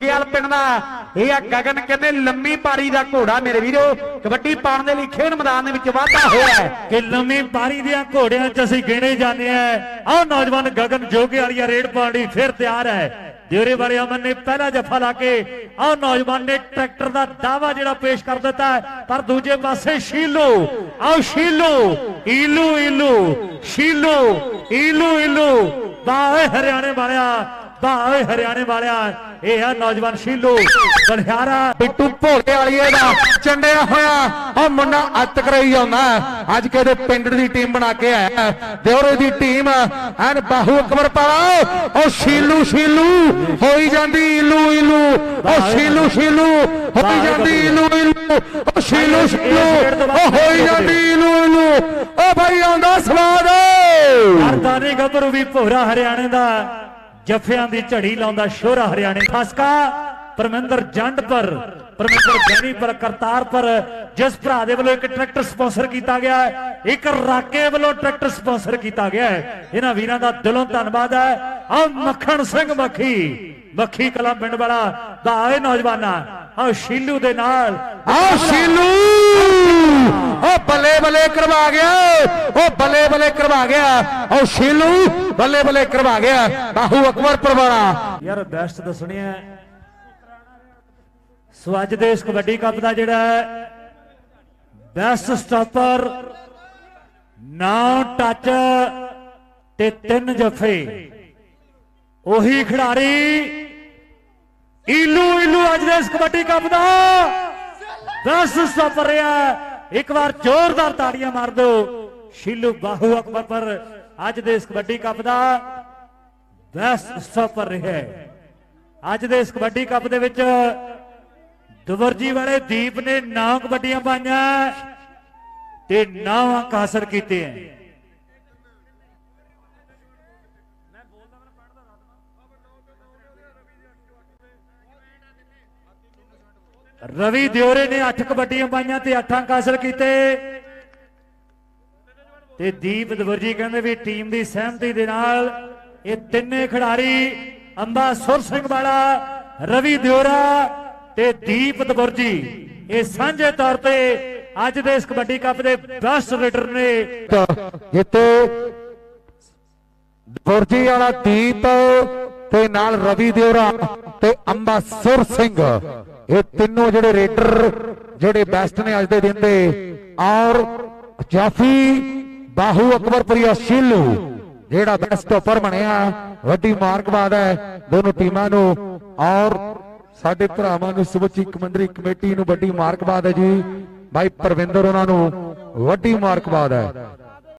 ਗਿਆਲ ਪਿੰਡ ਦਾ, ਇਹ ਆ ਗਗਨ ਕਹਿੰਦੇ ਲੰਮੀ ਪਾਰੀ ਦਾ ਘੋੜਾ ਮੇਰੇ ਵੀਰੋ। ਕਬੱਡੀ ਪਾਉਣ ਦੇ ਲਈ ਖੇਡ ਮੈਦਾਨ ਦੇ ਵਿੱਚ ਵਾਧਾ ਹੋਇਆ ਹੈ। ਕਿ ਲੰਮੀ ਪਾਰੀ ਦੀਆਂ ਘੋੜਿਆਂ 'ਚ ਅਸੀਂ ਗਿਣੇ ਜਾਂਦੇ ਆ ਆਹ ਨੌਜਵਾਨ ਗਗਨ ਜੋਗੇ ਵਾਲੀਆ ਰੇਡ ਪਾਉਣ ਲਈ ਫਿਰ ਤਿਆਰ ਹੈ। ਦਿਉਰੇ ਬਾਰੇ ਅਮਨ ਨੇ ਪਹਿਲਾ ਜੱਫਾ ਲਾ ਕੇ, ਆਹ ਨੌਜਵਾਨ ਨੇ ਟਰੈਕਟਰ ਦਾ ਦਾਵਾ ਜਿਹੜਾ ਪੇਸ਼ ਕਰ ਦਿੱਤਾ ਪਰ ਦੂਜੇ ਪਾਸੇ ਸ਼ੀਲੋ ਆਹ ਸ਼ੀਲੋ, ਈਲੂ ਈਲੂ, ਸ਼ੀਲੋ, ਈਲੂ ਈਲੂ ਬਾਏ ਹਰਿਆਣੇ ਵਾਲਿਆ ਬਾਏ ਹਰਿਆਣੇ ਵਾਲਿਆ ਇਹ ਆ ਨੌਜਵਾਨ ਸ਼ੀਲੂ ਬਲਿਆਰਾ ਬਿੱਟੂ ਭੋਲੇ ਵਾਲੀਏ ਦਾ ਚੰਡਿਆ ਹੋਇਆ ਉਹ ਮੁੰਡਾ ਅੱਤ ਕਰਾਈ ਜਾਂਦਾ। ਅੱਜ ਕਿਹਦੇ ਪਿੰਡ ਦੀ ਟੀਮ ਬਣਾ ਕੇ ਆਇਆ। ਦਿਉਰੇ ਦੀ ਟੀਮ ਐਨ ਬਾਹੂ ਅਕਬਰ ਪਾਲਾ। ਉਹ ਸ਼ੀਲੂ ਸ਼ੀਲੂ ਹੋਈ ਜਾਂਦੀ ਇਲੂ ਇਲੂ। ਉਹ ਸ਼ੀਲੂ ਸ਼ੀਲੂ ਹੋਈ ਜਾਂਦੀ ਇਲੂ ਇਲੂ। ਉਹ ਸ਼ੀਲੂ ਸ਼ੀਲੂ ਉਹ ਹੋਈ ਜਾਂਦੀ ਇਲੂ ਇਲੂ। ਉਹ ਭਾਈ ਆਉਂਦਾ ਸਵਾਦ। ਅਰਦਾਨੀ ਗੱਭਰੂ ਵੀ ਭੋਰਾ ਹਰਿਆਣੇ ਦਾ। ਜੱਫਿਆਂ ਦੀ ਝੜੀ ਲਾਉਂਦਾ ਸ਼ੋਰਾ ਹਰਿਆਣੇ ਖਸਕਾ ਪਰਮਿੰਦਰ ਜੰਡ ਪਰ, ਪਰਮਿੰਦਰ ਬੈਣੀ ਪਰ ਕਰਤਾਰ ਪਰ ਜਿਸ ਭਰਾ ਦੇ ਵੱਲੋਂ ਇੱਕ ਟਰੈਕਟਰ ਸਪਾਂਸਰ ਕੀਤਾ ਗਿਆ ਹੈ, ਇੱਕ ਰਾਕੇ ਵੱਲੋਂ ਟਰੈਕਟਰ ਸਪਾਂਸਰ ਕੀਤਾ ਗਿਆ ਹੈ। ਇਹਨਾਂ ਵੀਰਾਂ ਦਾ ਦਿਲੋਂ ਧੰਨਵਾਦ ਹੈ। ਆ ਮੱਖਣ ਸਿੰਘ ਮੱਖੀ ਮੱਖੀ ਕਲਾ ਪਿੰਡ ਵਾਲਾ, ਦਾ ਇਹ ਨੌਜਵਾਨਾ ਆ ਸ਼ੀਲੂ ਦੇ ਨਾਲ ਆ ਸ਼ੀਲੂ! ਉਹ ਬੱਲੇ ਬੱਲੇ ਕਰਵਾ ਗਿਆ। ਉਹ ਬੱਲੇ ਬੱਲੇ ਕਰਵਾ ਗਿਆ। ਉਹ ਸ਼ੀਲੂ ਬੱਲੇ ਬੱਲੇ ਕਰਵਾ ਗਿਆ। ਬਾਹੂ ਅਕਬਰ ਪਰਵਾਣਾ। ਯਾਰ ਬੈਸਟ ਦੱਸਣੀ ਹੈ। ਸੋ ਅੱਜ ਦੇ ਇਸ ਕਬੱਡੀ ਕੱਪ ਦਾ ਜਿਹੜਾ ਬੈਸਟ ਸਟਾਪਰ ਨੌ ਟੱਚ ਤੇ ਤਿੰਨ ਜਫੇ। ਉਹੀ ਖਿਡਾਰੀ ਈਲੂ ਈਲੂ ਅੱਜ ਦੇ ਇਸ ਕਬੱਡੀ ਕੱਪ ਦਾ ਬੈਸਟ ਸਟਾਪਰ ਰਿਹਾ ਇੱਕ ਵਾਰ ਜ਼ੋਰਦਾਰ ਤਾੜੀਆਂ ਮਾਰ ਦਿਓ ਸ਼ੀਲੂ ਬਾਹੂ ਅਕਬਰ ਪਰ ਅੱਜ ਦੇ ਇਸ ਕਬੱਡੀ ਕੱਪ ਦਾ ਬੈਸਟ ਸਫ਼ਰ ਰਿਹਾ ਹੈ। ਅੱਜ ਦੇ ਇਸ ਕਬੱਡੀ ਕੱਪ ਦੇ ਵਿੱਚ ਦਵਰਜੀ ਵਾਲੇ ਦੀਪ ਨੇ 9 ਕਬੱਡੀਆਂ ਪਾਈਆਂ ਤੇ 9 ਅੰਕ ਹਾਸਲ ਕੀਤੇ ਹੈ ਰਵੀ ਦਿਓਰੇ ਨੇ 8 ਕਬੱਡੀਆਂ ਪਾਈਆਂ ਤੇ 8 ਅੰਕ ਹਾਸਲ ਕੀਤੇ। ਤੇ ਦੀਪ ਦਵਰਜੀ ਕਹਿੰਦੇ ਵੀ ਟੀਮ ਦੀ ਸਹਿਮਤੀ ਦੇ ਨਾਲ ਇਹ ਤਿੰਨੇ ਖਿਡਾਰੀ ਅੰਬਾ ਸੁਰ ਸਿੰਘ ਵਾਲਾ, ਰਵੀ ਦਿਓਰਾ ਤੇ ਦੀਪ ਦਵਰਜੀ ਇਹ ਸਾਂਝੇ ਤੌਰ ਤੇ ਅੱਜ ਦੇ ਇਸ ਕਬੱਡੀ ਕੱਪ ਦੇ ਬੈਸਟ ਰੇਡਰ ਨੇ। ਜਿੱਤੇ ਬੁਰਜੀ ਵਾਲਾ ਦੀਪ ਤੇ ਨਾਲ ਰਵੀ ਦਿਓਰਾ ਤੇ ਅੰਬਾ ਸਿੰਘ। ਇਹ ਤਿੰਨੋਂ ਜਿਹੜੇ ਰੇਡਰ, ਜਿਹੜੇ ਬੈਸਟ ਨੇ ਅੱਜ ਦੇ ਦਿਨ ਦੇ, ਔਰ ਜਾਫੀ, ਬਾਹੂ, ਅਕਬਰਪੁਰੀਆ, ਸ਼ੀਲੂ, ਜਿਹੜਾ ਬੈਸਟ ਸਟਾਪਰ ਬਣਿਆ, ਵੱਡੀ ਮਾਰਕਬਾਦ ਹੈ ਦੋਨੋਂ ਟੀਮਾਂ ਨੂੰ, ਔਰ ਸਾਡੇ ਭਰਾਵਾਂ ਨੂੰ ਸਮੁੱਚੀ ਕਮੰਡਰੀ ਕਮੇਟੀ ਨੂੰ ਵੱਡੀ ਮਾਰਕਬਾਦ ਹੈ ਜੀ। ਭਾਈ ਪਰਵਿੰਦਰ ਉਹਨਾਂ ਨੂੰ ਵੱਡੀ ਮਾਰਕਬਾਦ ਹੈ।